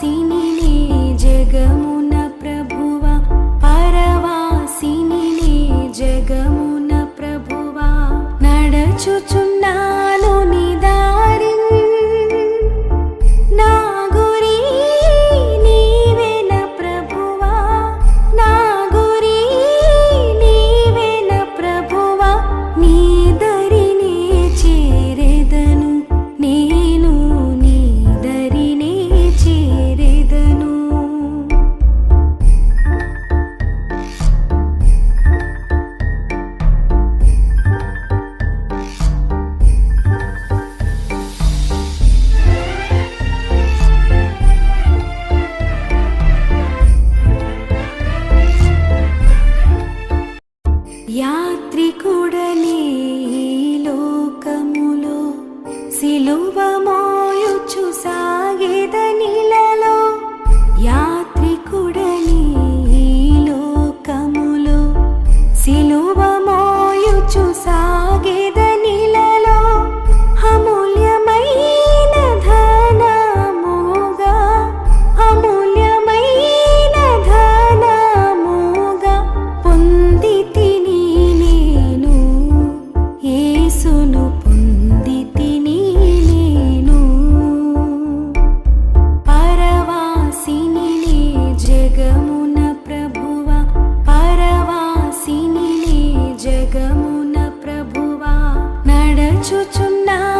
sini సిలువ మోయుచు సాగేదనిలలో నడచుచున్నాను